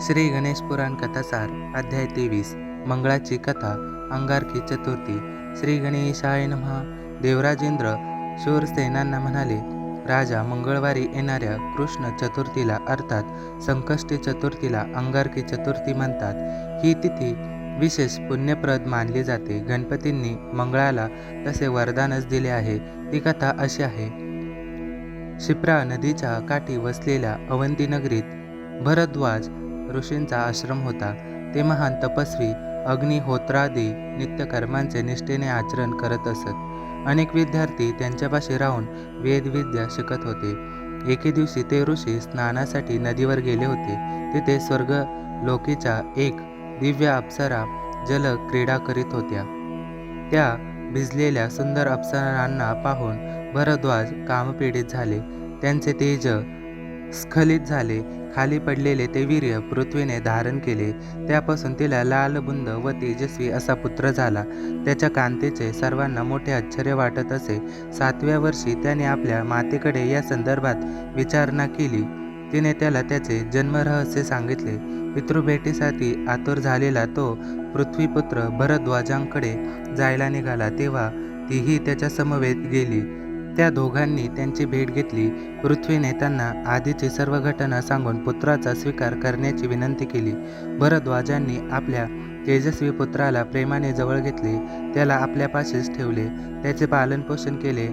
श्री गणेश पुराण कथासार अध्याय तेवीस मंगळाची कथा अंगारकी चतुर्थी श्री गणेशाय नमहा देवराजेंद्र शूरसेनांना म्हणाले राजा मंगळवारी येणाऱ्या कृष्ण चतुर्थीला अर्थात संकष्टी चतुर्थीला अंगारकी चतुर्थी म्हणतात. ही तिथी विशेष पुण्यप्रद मानली जाते. गणपतींनी मंगळाला तसे वरदानच दिले आहे. ती कथा अशी आहे. शिप्रा नदीच्या काठी वसलेल्या अवंती नगरीत भरद्वाज ऋषींचा आश्रम होता. ते महान तपस्वी अग्निहोत्रादी नित्यकर्मांचे निष्ठेने आचरण करत असत. अनेक विद्यार्थी त्यांच्यापाशी राहून वेदविद्या शिकत होते. एके दिवशी ते ऋषी स्नानासाठी नदीवर गेले होते. तिथे स्वर्ग लोकीच्या एक दिव्य अप्सरा जल क्रीडा करीत होत्या. त्या भिजलेल्या सुंदर अप्सरांना पाहून भरद्वाज कामपीडित झाले. त्यांचे तेज स्खलित झाले. खाली पडलेले ते वीर्य पृथ्वीने धारण केले. त्यापासून तिला लालबुंद व तेजस्वी असा पुत्र झाला. त्याच्या कांतीचे सर्वांना मोठे आश्चर्य वाटत असे. सातव्या वर्षी त्याने आपल्या मातेकडे या संदर्भात विचारणा केली. तिने त्याला त्याचे जन्मरहस्य सांगितले. पितृभेटीसाठी आतुर झालेला तो पृथ्वीपुत्र भरद्वाजांकडे जायला निघाला तेव्हा तीही त्याच्या समवेत गेली. त्या दोघांनी त्यांची भेट घेतली. पृथ्वीने त्यांना आधीची सर्व घटना सांगून पुत्राचा स्वीकार करण्याची विनंती केली. भरद्वाजांनी आपल्या तेजस्वी पुत्राला प्रेमाने जवळ घेतले. त्याला आपल्यापाशीच ठेवले. त्याचे पालनपोषण केले.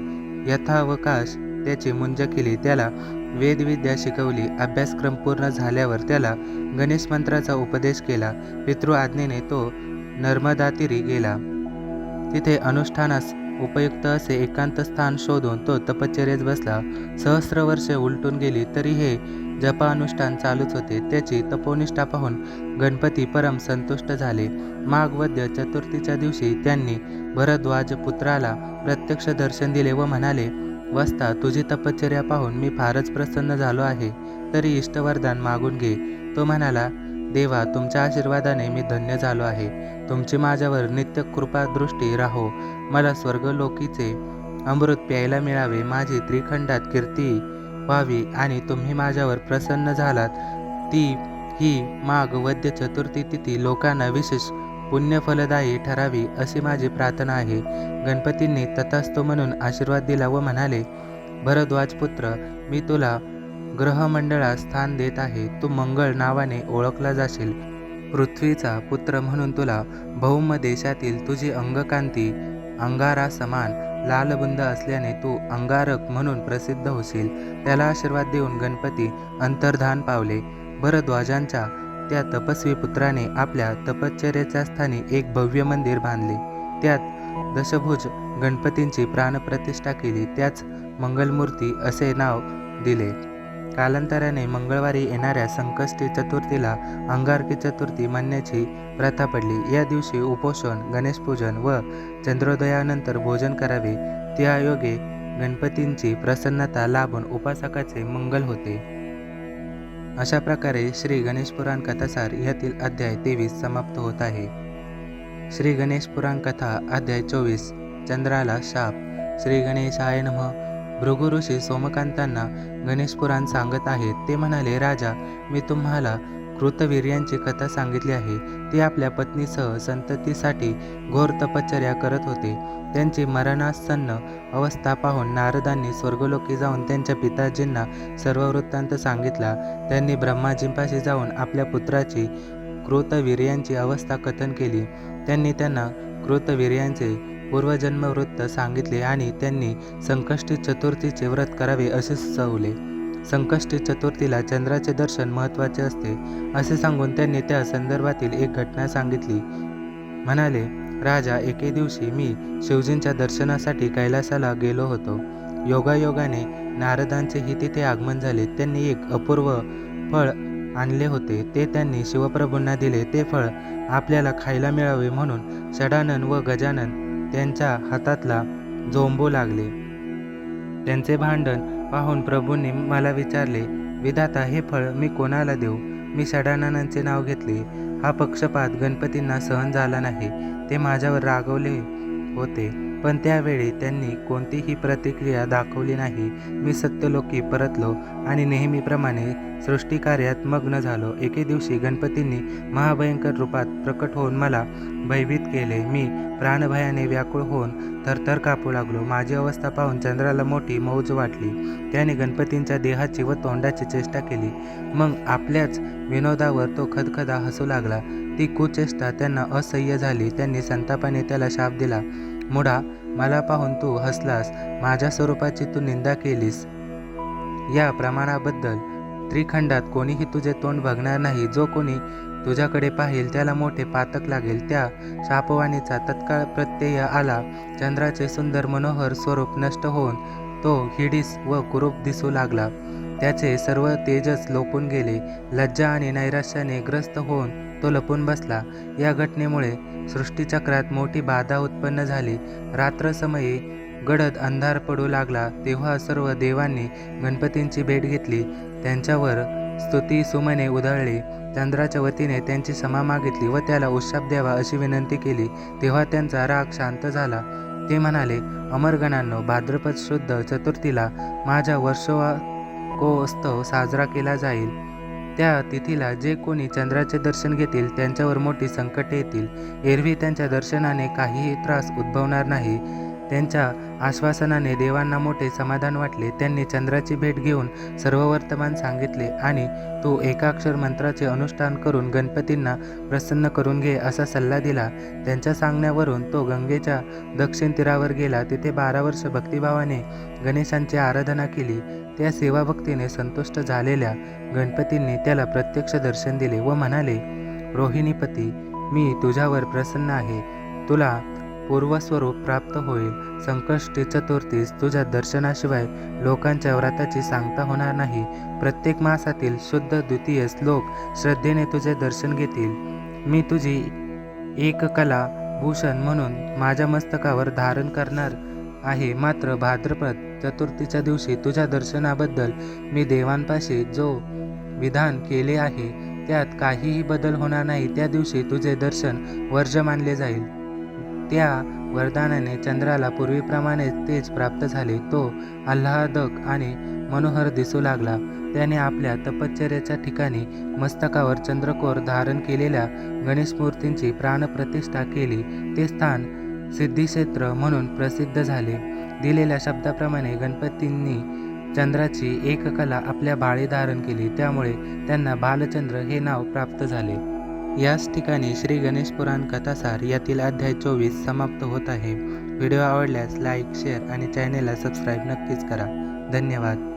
यथावकाश त्याची मुंज केली. त्याला वेदविद्या शिकवली. अभ्यासक्रम पूर्ण झाल्यावर त्याला गणेश मंत्राचा उपदेश केला. पितृ आज्ञेने तो नर्मदातिरी गेला. तिथे अनुष्ठानास उपयुक्त असे एकांत स्थान शोधून तो तपश्चर्येत बसला. सहस्र वर्षे उलटून गेली तरी हे जपानुष्ठान चालूच होते. त्याची तपोनिष्ठा पाहून गणपती परम संतुष्ट झाले. माघवद्य चतुर्थीच्या दिवशी त्यांनी भरद्वाज पुत्राला प्रत्यक्ष दर्शन दिले व म्हणाले वस्ता तुझी तपश्चर्या पाहून मी फारच प्रसन्न झालो आहे. तरी इष्टवरदान मागून घे. तो म्हणाला देवा तुमच्या आशीर्वादाने मी धन्य झालो आहे. तुमची माझ्यावर नित्य कृपा दृष्टी राहो. मला स्वर्गलोकीचे अमृत प्यायला मिळावे. माझी त्रिखंडात कीर्ती व्हावी आणि तुम्ही माझ्यावर प्रसन्न झालात. ती ही माघ वद्य चतुर्थी तिथी लोकांना विशेष पुण्यफलदायी ठरावी अशी माझी प्रार्थना आहे. गणपतींनी तथास्तो म्हणून आशीर्वाद दिला व म्हणाले भरद्वाजपुत्र मी तुला ग्रहमंडळात स्थान देत आहे तू मंगळ नावाने ओळखला जाशील. पृथ्वीचा पुत्र म्हणून तुला भौम देशातील तुझी अंगकांती अंगारा समान लालबुंद असल्याने तू अंगारक म्हणून प्रसिद्ध होशील. त्याला आशीर्वाद देऊन गणपती अंतर्धान पावले. भरद्वाजांच्या त्या तपस्वी पुत्राने आपल्या तपश्चर्याच्या स्थानी एक भव्य मंदिर बांधले. त्यात दशभुज गणपतींची प्राणप्रतिष्ठा केली. त्याच मंगलमूर्ती असे नाव दिले. कालांतराने मंगळवारी येणाऱ्या संकष्टी चतुर्थीला अंगारकी चतुर्थी म्हणण्याची प्रथा पडली. या दिवशी उपोषण गणेशपूजन व चंद्रोदयानंतर भोजन करावे त्या योगे गणपतींची प्रसन्नता लाभून उपासकाचे मंगल होते. अशा प्रकारे श्री गणेश पुराण कथासार यातील अध्याय तेवीस समाप्त होत आहे. श्री गणेश पुराण कथा अध्याय चोवीस चंद्राला शाप. श्री गणेशाय नमः. भृगुऋषी सोमकांतांना गणेश पुराण सांगत आहेत. ते म्हणाले राजा मी तुम्हाला कृतवीर्यांची कथा सांगितली आहे. ते आपल्या पत्नीसह संततीसाठी घोर तपश्चर्या करत होते. त्यांची मरणासन्न अवस्था पाहून नारदांनी स्वर्गलोकी जाऊन त्यांच्या पिताजींना सर्व वृत्तांत सांगितला. त्यांनी ब्रह्माजींपाशी जाऊन आपल्या पुत्राची कृतवीर्यांची अवस्था कथन केली. त्यांनी त्यांना कृतवीर्यांचे पूर्वजन्मवृत्त सांगितले आणि त्यांनी संकष्टी चतुर्थीचे व्रत करावे असे सुचवले संकष्टी चतुर्थीला चंद्राचे दर्शन महत्त्वाचे असते असे सांगून त्यांनी त्या संदर्भातील एक घटना सांगितली. म्हणाले राजा एके दिवशी मी शिवजींच्या दर्शनासाठी कैलासाला गेलो होतो. योगायोगाने नारदांचेही तिथे आगमन झाले. त्यांनी एक अपूर्व फळ आणले होते. ते त्यांनी शिवप्रभूंना दिले. ते फळ आपल्याला खायला मिळावे म्हणून षडानन व गजानन त्यांच्या हातातला जोंबू लागले. त्यांचे भांडण पाहून प्रभूंनी मला विचारले विधाता हे फळ मी कोणाला देऊ? मी षडाननांचे नाव घेतले. हा पक्षपात गणपतींना सहन झाला नाही. ते माझ्यावर रागवले होते. पण त्यावेळी त्यांनी कोणतीही प्रतिक्रिया दाखवली नाही. मी सत्यलोकी परतलो आणि नेहमीप्रमाणे सृष्टिकार्यात मग्न झालो. एके दिवशी गणपतींनी महाभयंकर रूपात प्रकट होऊन मला भयभीत केले. मी प्राणभयाने व्याकुळ होऊन थरथर कापू लागलो. माझी अवस्था पाहून चंद्राला मोठी मौज वाटली. त्याने गणपतींच्या देहाची व तोंडाची चेष्टा केली. मग आपल्याच विनोदावर तो खदखदा हसू लागला. ती कुचेष्टा त्यांना असह्य झाली. त्यांनी संतापाने त्याला शाप दिला. मुडा मला पाहून तू हसलास माझ्या स्वरूपाची तू निंदा केलीस. या प्रमाणाबद्दल त्रिखंडात कोणीही तुझे तोंड बघणार नाही. जो कोणी तुझ्याकडे पाहिल त्याला मोठे पातक लागेल. त्या शापवाणीचा तत्काळ प्रत्यय आला. चंद्राचे सुंदर मनोहर स्वरूप नष्ट होऊन तो हिडीस व कुरूप दिसू लागला. त्याचे सर्व तेजस लोपून गेले. लज्जा आणि नैराश्याने ग्रस्त होऊन तो लपून बसला. या घटनेमुळे सृष्टीचक्रात मोठी बाधा उत्पन्न झाली. रात्रसमयी गडद अंधार पडू लागला. तेव्हा सर्व देवांनी गणपतींची भेट घेतली. त्यांच्यावर स्तुती सुमने उधळली. चंद्राच्या वतीने त्यांची क्षमा मागितली व त्याला उत्शाप द्यावा अशी विनंती केली. तेव्हा त्यांचा राग शांत झाला. ते म्हणाले अमरगणांनो भाद्रपद शुद्ध चतुर्थीला माझ्या वर्षोत्सव साजरा केला जाईल. त्या तिथीला जे कोणी चंद्राचे दर्शन घेतील त्यांच्यावर मोठी संकटे येतील. एरवी त्यांच्या दर्शनाने काहीही त्रास उद्भवणार नाही. त्यांच्या आश्वासनाने देवांना मोठे समाधान वाटले. त्यांनी चंद्राची भेट घेऊन सर्व वर्तमान सांगितले आणि तू एकाक्षर मंत्राचे अनुष्ठान करून गणपतींना प्रसन्न करून घे असा सल्ला दिला. त्यांच्या सांगण्यावरून तो गंगेच्या दक्षिण तीरावर गेला. तिथे बारा वर्ष भक्तिभावाने गणेशांची आराधना केली. त्या सेवाभक्तीने संतुष्ट झालेल्या गणपतींनी त्याला प्रत्यक्ष दर्शन दिले व म्हणाले रोहिणीपती मी तुझ्यावर प्रसन्न आहे. तुला पूर्वस्वरूप प्राप्त होईल. संकष्टी चतुर्थीस तुझ्या दर्शनाशिवाय लोकांच्या व्रताची सांगता होणार नाही. प्रत्येक मासातील शुद्ध द्वितीय श्लोक श्रद्धेने तुझे दर्शन घेतील. मी तुझी एक कला भूषण म्हणून माझ्या मस्तकावर धारण करणार आहे. मात्र भाद्रपद चतुर्थीच्या दिवशी तुझ्या दर्शनाबद्दल मी देवांपाशी जो विधान केले आहे त्यात काहीही बदल होणार नाही. त्या दिवशी तुझे दर्शन वर्ज मानले जाईल. त्या वरदानाने चंद्राला पूर्वीप्रमाणे तेज प्राप्त झाले. तो आल्हादक आणि मनोहर दिसू लागला. त्याने आपल्या तपश्चर्याच्या ठिकाणी मस्तकावर चंद्रकोर धारण केलेल्या गणेश मूर्तींची प्राणप्रतिष्ठा केली. ते स्थान सिद्धिक्षेत्र म्हणून प्रसिद्ध झाले. दिलेल्या शब्दाप्रमाणे गणपतींनी चंद्राची एक कला आपल्या बाळी धारण केली. त्यामुळे त्यांना बालचंद्र हे नाव प्राप्त झाले. याच ठिकाणी श्री गणेश पुराण कथासार यातील अध्याय चोवीस समाप्त होत आहे. व्हिडिओ आवडल्यास लाईक शेअर आणि चॅनेलला सबस्क्राईब नक्कीच करा. धन्यवाद.